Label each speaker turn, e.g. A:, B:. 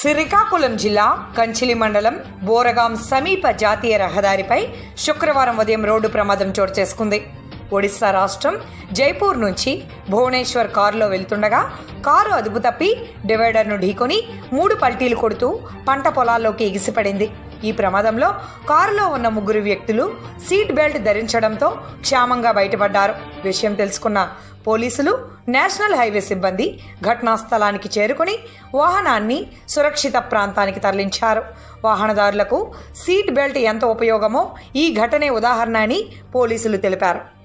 A: శ్రీకాకుళం జిల్లా కంచిలి మండలం బోరగాం సమీప జాతీయ రహదారిపై శుక్రవారం ఉదయం రోడ్డు ప్రమాదం చోటు చేసుకుంది. ఒడిశా రాష్ట్రం జైపూర్ నుంచి భువనేశ్వర్ కారులో వెళ్తుండగా కారు అదుపు తప్పి డివైడర్ను ఢీకొని మూడు పల్టీలు కొడుతూ పంట పొలాల్లోకి ఎగిసిపడింది. ఈ ప్రమాదంలో కారులో ఉన్న ముగ్గురు వ్యక్తులు సీట్ బెల్ట్ ధరించడంతో క్షేమంగా బయటపడ్డారు. విషయం తెలుసుకున్న పోలీసులు నేషనల్ హైవే సిబ్బంది ఘటనా స్థలానికి చేరుకుని వాహనాన్ని సురక్షిత ప్రాంతానికి తరలించారు. వాహనదారులకు సీట్ బెల్ట్ ఎంత ఉపయోగమో ఈ ఘటనే ఉదాహరణ అని పోలీసులు తెలిపారు.